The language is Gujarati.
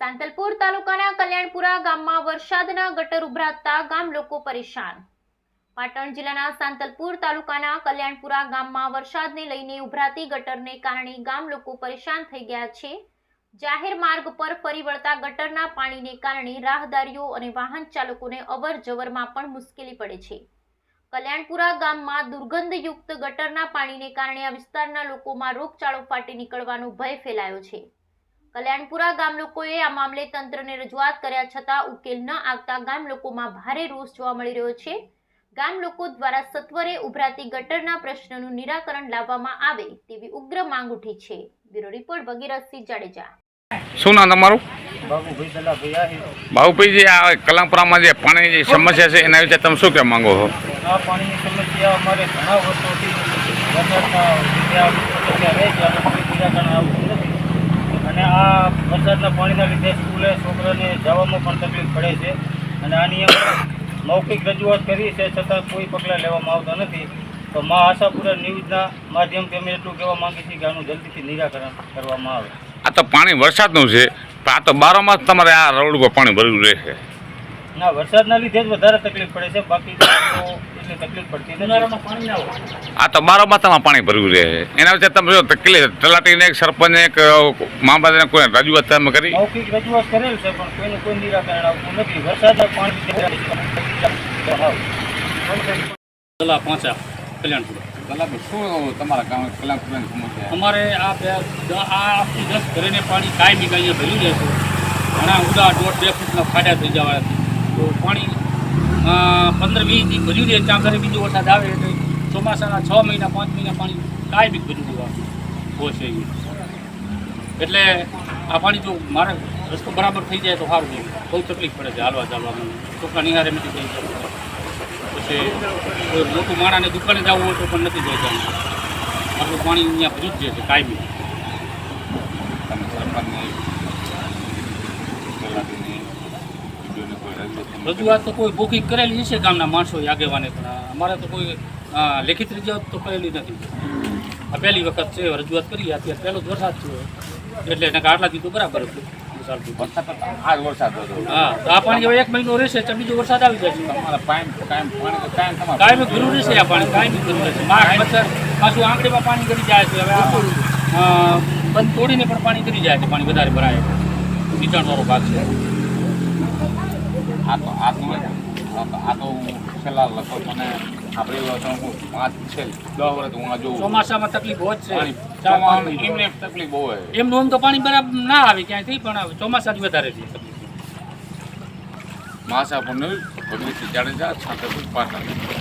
સાંતલપુર તાલુકાના કલ્યાણપુરા ગામમાં વરસાદના ગટર ઉભરાતા ગામ લોકો પરેશાન. પાટણ જિલ્લાના સાંતલપુર તાલુકાના કલ્યાણપુરા ગામમાં વરસાદને લઈને ઉભરાતી ગટરને કારણે ગામ લોકો પરેશાન થઈ ગયા છે. જાહેર માર્ગ પર ફરી વળતા ગટરના પાણીને કારણે રાહદારીઓ અને વાહન ચાલકોને અવર જવરમાં પણ મુશ્કેલી પડે છે. કલ્યાણપુરા ગામમાં દુર્ગંધયુક્ત ગટરના પાણીને કારણે આ વિસ્તારના લોકોમાં રોગચાળો ફાટી નીકળવાનો ભય ફેલાયો છે. કલ્યાણપુરા ગામ લોકોએ આ મામલે તંત્રને રજૂઆત કર્યા છતાં ઉકેલ ન આવતા ગામ લોકોમાં ભારે રોષ જોવા મળી રહ્યો છે. ગામ લોકો દ્વારા સત્વરે ઉભરાતી ગટરના પ્રશ્નનું નિરાકરણ લાવવામાં આવે તેવી ઉગ્ર માંગ ઉઠી છે. Bureau report Bhagirathsinh Jadeja. શું નામ તમારું? બાબુભાઈ દલાભાઈ આહિર બાબુભાઈ જે આ કલાપુરામાં જે પાણીની જે સમસ્યા છે એના વિશે તમે શું કહેવા માંગો છો? આ પાણીની સમસ્યા અમારે ઘણા વર્ષોથી આ વરસાદના પાણીના લીધે સ્કૂલે છોકરાને જવામાં પણ તકલીફ પડે છે અને આની અમે મૌખિક રજૂઆત કરી છે છતાં કોઈ પગલાં લેવામાં આવતા નથી. તો મા આશાપુરા ન્યૂઝના માધ્યમથી અમે એટલું કહેવા માંગીએ છીએ કે આનું જલ્દીથી નિરાકરણ કરવામાં આવે. આ તો પાણી વરસાદનું છે પણ આ તો બારોમાસ તમારે આ રોડ ઉપર પાણી ભર્યું રહેશે. ના વરસાદના લીધે જ વધારે તકલીફ પડે છે. બાકી તો તકલીફ પડતી નથી. પાણી ના હોય. આ તો માથામાં તમારે પાણી ભરવું રહે એના વિશે તમે જો તકલીફ તલાટીને એક સરપંચને એક મહાબાદને કોઈ રજૂઆત તમે કરી? મૌખિક રજૂઆત કરેલ છે પણ કોઈનું કોઈ નિરાકરણ આવતું નથી. વરસાદ પાણી પહોંચ્યા કલ્યાણપુર. શું તમારા ગામ કલ્યાણપુર સમસ્યા? અમારે આ બે આ આખી દસ ઘરેને પાણી કાંઈ બી કાંઈ ભર્યું રહે છે ઘણા ઊંડા દોઢ બે ફૂટના ખાડા થઈ જવા તો પાણી પંદર, વીસ દી ભર્યું રહે, ત્યાં ઘરે બીજો વરસાદ આવે એટલે ચોમાસાના છ મહિના, પાંચ મહિના પાણી કાયમી ભર્યું રહેવા હોય છે એટલે આ પાણી જો મારે રસ્તો બરાબર થઈ જાય તો સારું છે. બહુ તકલીફ પડે છે હાલવા ચાલવામાં. છોકરા નિહારે નથી થઈ શકતા. પછી કોઈ મોટું માણાને દુકાને જવું હોય તો પણ નથી જઈ જવાનું આટલું પાણી અહીંયા ભર્યું જ છે, કાંઈ તમે સરપંચને તલાટીને બીજોને કોઈ રજૂઆત તો કોઈ બુકિંગ કરેલી છે ગામના માણસો આગેવાને પણ. અમારે તો કોઈ લેખિત રજૂઆત તો કરેલી નથી. આ પહેલી વખત છે રજૂઆત કરી અત્યારે પહેલો જ વરસાદ છે. એટલે એને આટલા દીધું બરાબર હતું. હા તો પાણી હવે એક મહિનો રહેશે તો બીજો વરસાદ આવી જશે કાયમ ભર્યું રહેશે આ પાણી કાયમી ભર્યું રહેશે. પાછું આંગળીમાં પાણી કરી જાય છે. હવે આ, બંધ તોડીને પણ પાણી કરી જાય છે. પાણી વધારે ભરાય. નીચાણવાળો ભાગ છે. આ તો આ તો આ તો- છેલ્લા લગભગ મને આપણે તો હું પાંચ છે દસ વર્ષ હું આ જોઉં ચોમાસામાં તકલીફ બહુ જ છે. એમને તકલીફ બહુ હોય. એમનું આમ તો પાણી બરાબર ના આવે ક્યાંયથી પણ ચોમાસાની વધારે છે. તકલીફ મહાસાપુરનું ભગવતી જાડેજા છાંતરપુર પાટણ